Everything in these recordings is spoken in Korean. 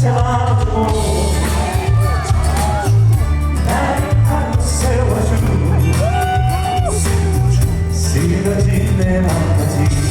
세워준 세워준 쓰러진 내 맘까지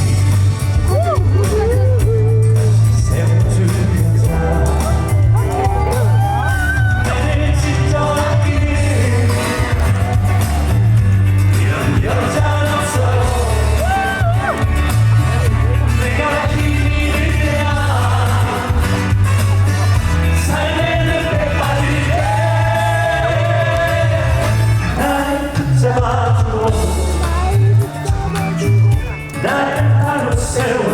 yourself.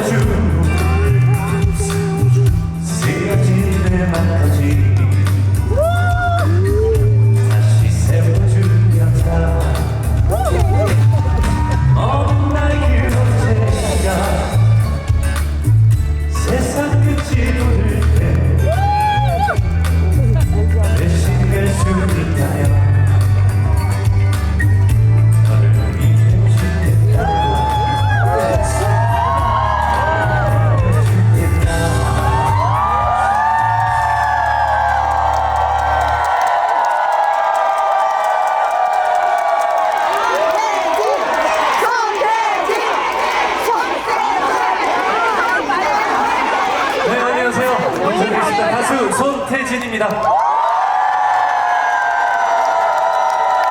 가수 손태진입니다.